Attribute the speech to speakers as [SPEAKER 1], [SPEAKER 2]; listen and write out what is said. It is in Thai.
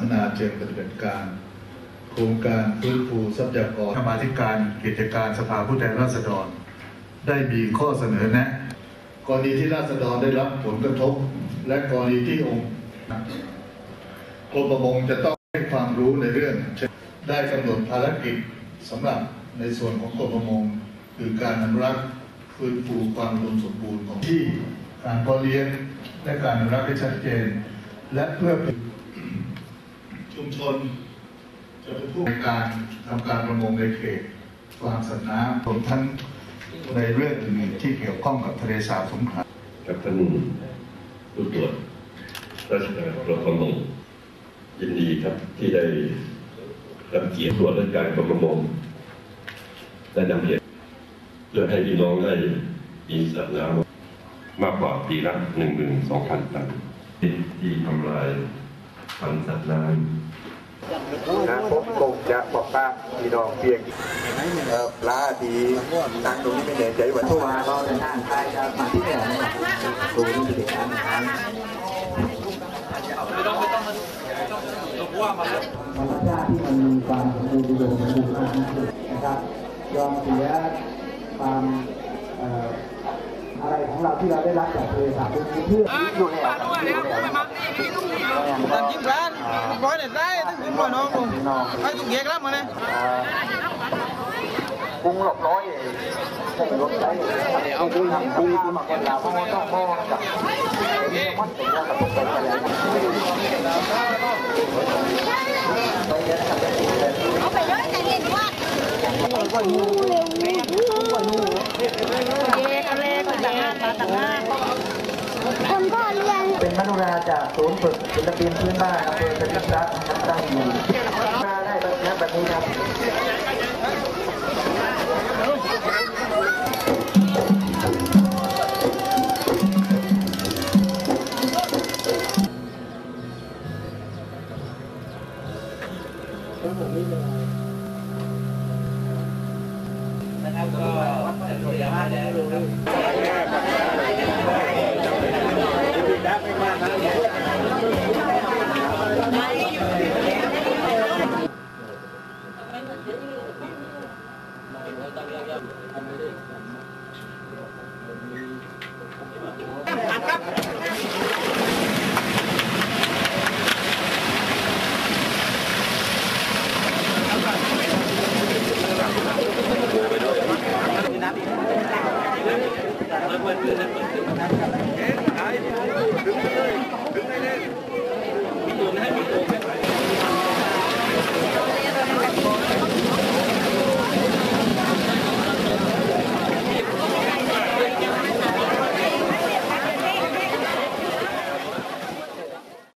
[SPEAKER 1] มนาเชิงปฏิบัติการ โครงการฟื้นฟูทรัพยากรกรรมาธิการกิจการสภาผู้แทนราษฎร ได้มีข้อเสนอแนะกรณีที่ราษฎรได้รับผลกระทบ และกรณีที่องค์กรมประมงจะต้องให้ความรู้ในเรื่อง ได้กำหนดภารกิจสำหรับในส่วนของกรมประมงคือการอนุรักษ์ฟื้นฟูความอุดมสมบูรณ์ของที่การเพาะเลี้ยงและการอนุรักษ์ให้ชัดเจน และเพื่อเป็นชุมชน จะเป็นผู้ในการทำการประมงในเขตฟาร์มสัตว์น้ำรวมทั้งในเรื่องอื่นที่เกี่ยวข้องกับทะเลสาบสงขลา
[SPEAKER 2] กับท่านผู้ตรวจราชการกรมประมงยินดีครับที่ได้รับเกียรติตรวจราชการกรมประมงได้นำเรียนเพื่อให้พี่น้องได้มีสัตว์น้ำมากกว่าปีละหนึ่งหมื่นสองพันตัน ที่ทำลายพันธุ์สัตว์น้ำ
[SPEAKER 3] นะผมคงจะบอกป้าพี่น้องเพียงเอ่อปลาดีตั้งตรงนี้ไม่แน่ใจว่า
[SPEAKER 4] เพราะว่าเราเดินทางไปจะมาที่เนี่ยดูนี่เป็นการทางธรรมชาติที่มันมีความสมบูรณ์อุดมสมบูรณ์มากที่สุดนะครับยอมเสียความเอ่ ออะไรของเราที่เราได้รับจากทะเลสาบเพื่ออยู่แล้วอยู่แล้ว
[SPEAKER 5] Tần chiếm ra, gói này ra, tức chiếm rồi nó cùng. Ai cũng ghét lắm mà này.
[SPEAKER 3] กุ้งหลบร้อยกุ้งหลบได้เอากุ้งทำกุ้งมาคนลาวเพราะว่าต้องมองกับมันเป็นว่ากับคนอะไร
[SPEAKER 6] เอาไปเลยแต่เรียนว่าคนพ่อเรียน
[SPEAKER 4] เป็นมนุราจากศูนย์ฝึกศิลปินพื้นบ้านอำเภอสถิตรัตน์ตั้งอยู่มาได้แบบนี้แบบนี้ครับ
[SPEAKER 5] Hãy subscribe cho kênh Ghiền Mì Gõ Để không bỏ lỡ